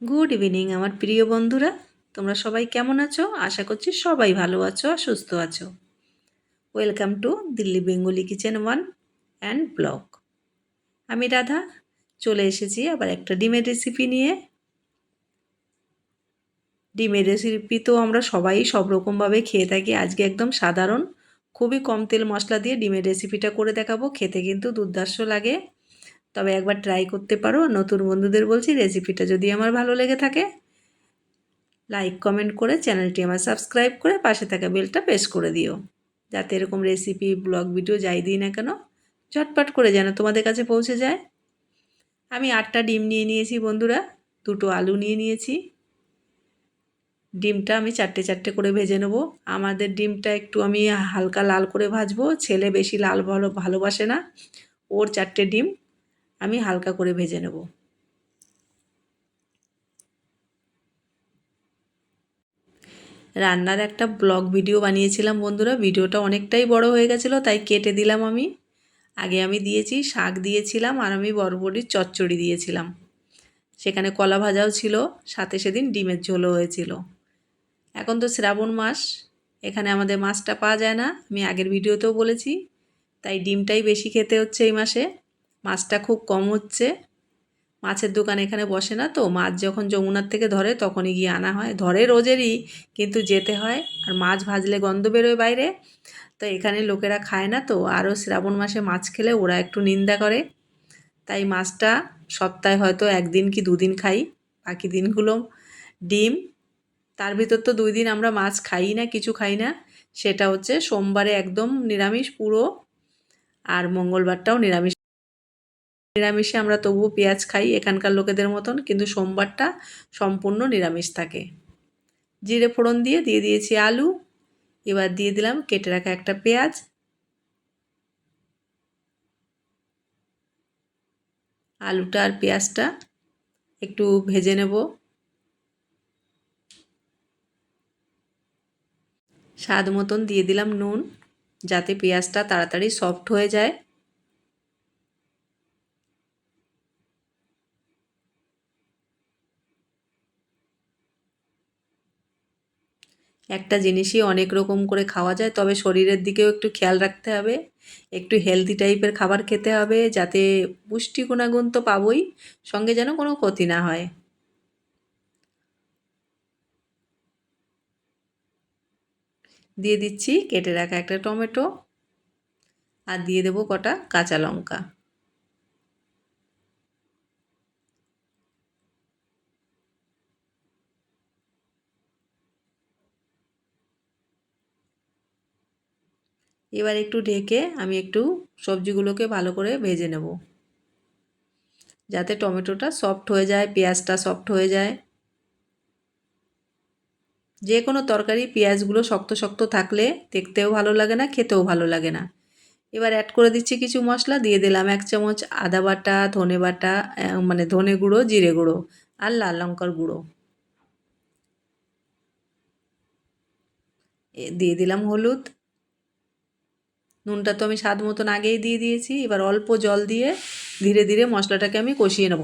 Good evening আমার প্রিয় বন্ধুরা। তোমরা সবাই কেমন আছো? আশা করছি সবাই ভালো আছো আর সুস্থ আছো। Welcome to Delhi Bengali kitchen one and blog আমি রাধা, চলে এসেছি আবার একটা ডিমের রেসিপি নিয়ে। ডিমের রেসিপি তো আমরা সবাই সব রকমভাবে খেয়ে থাকি। আজকে একদম সাধারণ, খুবই কম তেল মশলা দিয়ে ডিমের রেসিপিটা করে দেখাবো। খেতে কিন্তু দুর্দার্শ লাগে। তবে একবার ট্রাই করতে পারো। নতুন বন্ধুদের বলছি রেসিপিটা যদি আমার ভালো লেগে থাকে লাইক কমেন্ট করে চ্যানেলটি আমার সাবস্ক্রাইব করে পাশে থাকা বেলটা প্রেস করে দিও। যাতে এরকম রেসিপি ব্লগ ভিডিও যাই দিই না কেন ঝটপট করে যেন তোমাদের কাছে পৌঁছে যায়। আমি আটটা ডিম নিয়ে নিয়েছি বন্ধুরা, দুটো আলু নিয়ে নিয়েছি। ডিমটা আমি চারটে চারটে করে ভেজে নেব। আমাদের ডিমটা একটু আমি হালকা লাল করে ভাজবো, ছেলে বেশি লাল ভালো ভালোবাসে না। ওর চারটে ডিম। আমি হালকা করে ভেজে নেব। রান্নার একটা ব্লগ ভিডিও বানিয়েছিলাম বন্ধুরা, ভিডিওটা অনেকটাই বড় হয়ে গেছিল, তাই কেটে দিলাম আমি। আগে আমি দিয়েছি শাক দিয়েছিলাম আর আমি বরবটির চচ্চড়ি দিয়েছিলাম। সেখানে কলা ভাজাও ছিল, সাথে সেদিন ডিমের ঝোলও হয়েছিল। এখন তো শ্রাবণ মাস, এখানে আমাদের মাছটা পাওয়া যায় না, আমি আগের ভিডিওতেও বলেছি, তাই ডিমটাই বেশি খেতে হচ্ছে এই মাসে। মাছটা খুব কম হচ্ছে। মাছের দোকান এখানে বসে না তো, মাছ যখন যমুনার থেকে ধরে তখনই গিয়ে আনা হয়। ধরে রোজেরই, কিন্তু যেতে হয়। আর মাছ ভাজলে গন্ধ বেরোয় বাইরে। তো এখানে লোকেরা খায় না তো, আরও শ্রাবণ মাসে মাছ খেলে ওরা একটু নিন্দা করে। তাই মাছটা সপ্তাহে হয়তো একদিন কি দুদিন খাই, বাকি দিনগুলো ডিম। তার ভিতর তো দুই দিন আমরা মাছ খাই না, কিছু খাই না। সেটা হচ্ছে সোমবারে একদম নিরামিষ পুরো, আর মঙ্গলবারটাও নিরামিষ। নিরামিষে আমরা তবুও পেঁয়াজ খাই এখানকার লোকেদের মতন, কিন্তু সোমবারটা সম্পূর্ণ নিরামিষ থাকে। জিরে ফোড়ন দিয়ে দিয়ে দিয়েছি আলু, এবার দিয়ে দিলাম কেটে রাখা একটা পেঁয়াজ। আলুটা আর পেঁয়াজটা একটু ভেজে নেব। স্বাদ মতন দিয়ে দিলাম নুন, যাতে পেঁয়াজটা তাড়াতাড়ি সফট হয়ে যায়। একটা জিনিসই অনেক রকম করে খাওয়া যায়, তবে শরীরের দিকেও একটু খেয়াল রাখতে হবে। একটু হেলদি টাইপের খাবার খেতে হবে, যাতে পুষ্টি গুণাগুণ তো পাবই, সঙ্গে যেন কোনো ক্ষতি না হয়। দিয়ে দিচ্ছি, কেটে রাখা একটা টমেটো। আর দিয়ে দেবো কটা কাঁচা লঙ্কা। এবার একটু ঢেকে আমি একটু সবজিগুলোকে ভালো করে ভেজে নেব। যাতে টমেটোটা সফট হয়ে যায়, পেঁয়াজটা সফট হয়ে যায়। যে কোনো তরকারি পেঁয়াজগুলো শক্ত শক্ত থাকলে দেখতেও ভালো লাগে না, খেতেও ভালো লাগে না। এবার অ্যাড করে দিচ্ছি কিছু মশলা, দিয়ে দিলাম এক চামচ আদা বাটা, ধনে বাটা মানে ধনে গুঁড়ো, জিরে গুঁড়ো আর লাল লঙ্কার গুঁড়ো। দিয়ে দিলাম হলুদ। নুনটা তো আমি স্বাদ মতন আগেই দিয়ে দিয়েছি, এবার অল্প জল দিয়ে ধীরে ধীরে মশলাটাকে আমি কষিয়ে নেব।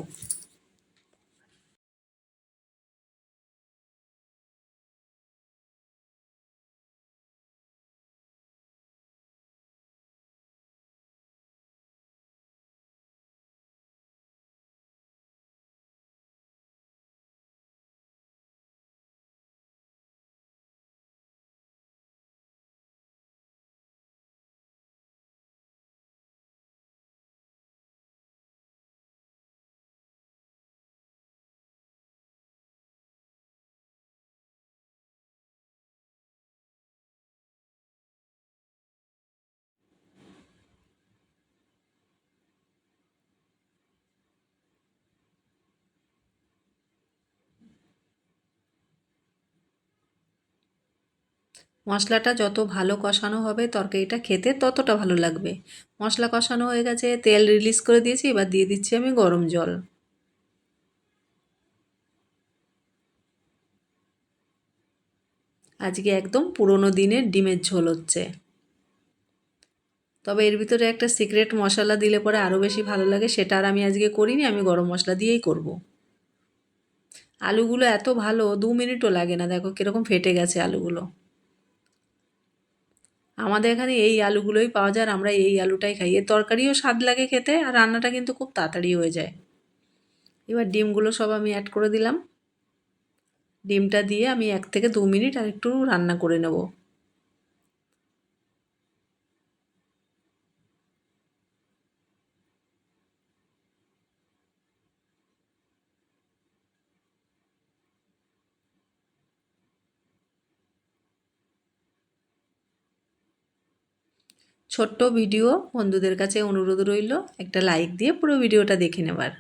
মশলাটা যত ভালো কষানো হবে তরকারিটা খেতে ততটা ভালো লাগবে। মশলা কষানো হয়ে গেছে, তেল রিলিজ করে দিয়েছি, এবার দিয়ে দিচ্ছি আমি গরম জল। আজকে একদম পুরনো দিনের ডিমের ঝোল হচ্ছে। তবে এর ভিতরে একটা সিক্রেট মশলা দিলে পরে আরও বেশি ভালো লাগে, সেটা আর আমি আজকে করিনি, আমি গরম মশলা দিয়েই করব। আলুগুলো এত ভালো, দু মিনিটও লাগে না, দেখো কীরকম ফেটে গেছে আলুগুলো। আমাদের এখানে এই আলুগুলোই পাওয়া যায় আর আমরা এই আলুটাই খাই। এর তরকারিও স্বাদ লাগে খেতে আর রান্নাটা কিন্তু খুব তাড়াতাড়ি হয়ে যায়। এবার ডিমগুলো সব আমি অ্যাড করে দিলাম। ডিমটা দিয়ে আমি এক থেকে দু মিনিট আর একটু রান্না করে নেব। ছোট্ট ভিডিও বন্ধুদের কাছে অনুরোধ রইল, একটা লাইক দিয়ে পুরো ভিডিওটা দেখে নেবার।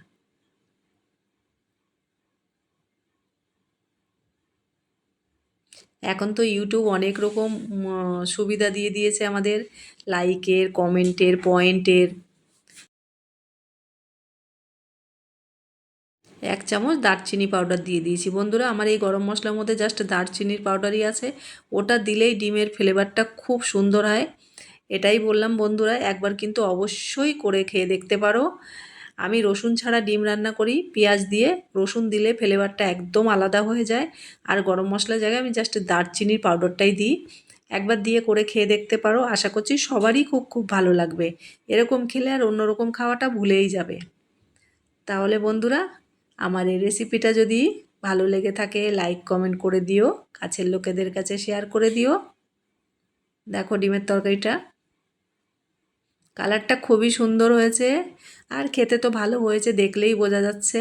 এখন তো ইউটিউব অনেক রকম সুবিধা দিয়ে দিয়েছে আমাদের লাইকের কমেন্টের পয়েন্টের এক চামচ দারচিনি পাউডার দিয়ে দিয়েছি। বন্ধুরা, আমার এই গরম মশলার মধ্যে জাস্ট দারচিনির পাউডারই আছে। ওটা দিলেই ডিমের ফ্লেভারটা খুব সুন্দর হয়। এটাই বললাম, বন্ধুরা, একবার কিন্তু অবশ্যই করে খেয়ে দেখতে পারো। আমি রসুন ছাড়া ডিম রান্না করি, পেঁয়াজ দিয়ে রসুন দিলে ফ্লেভারটা একদম আলাদা হয়ে যায়। আর গরম মশলার জায়গায় আমি জাস্ট দারচিনির পাউডারটাই দিই। একবার দিয়ে করে খেয়ে দেখতে পারো, আশা করছি সবারই খুব খুব ভালো লাগবে। এরকম খেলে আর অন্যরকম খাওয়াটা ভুলেই যাবে। তাহলে বন্ধুরা, আমার এই রেসিপিটা যদি ভালো লেগে থাকে লাইক কমেন্ট করে দিও। কাছের লোকেদের কাছে শেয়ার করে দিও। দেখো ডিমের তরকারিটা। কালারটা খুবই সুন্দর হয়েছে। আর খেতে তো ভালো হয়েছে দেখলেই বোঝা যাচ্ছে।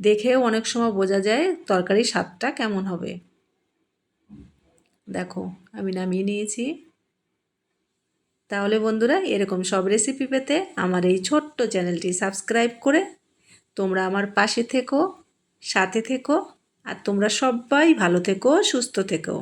দেখেও অনেক সময় বোঝা যায় তরকারির স্বাদটা কেমন হবে। দেখো, আমি নামিয়ে নিয়েছি। তাহলে বন্ধুরা, এরকম সব রেসিপি পেতে আমার এই ছোট্ট চ্যানেলটি সাবস্ক্রাইব করে তোমরা আমার পাশে থেকো, সাথে থেকো, আর তোমরা সবাই ভালো থেকো, সুস্থ থেকো।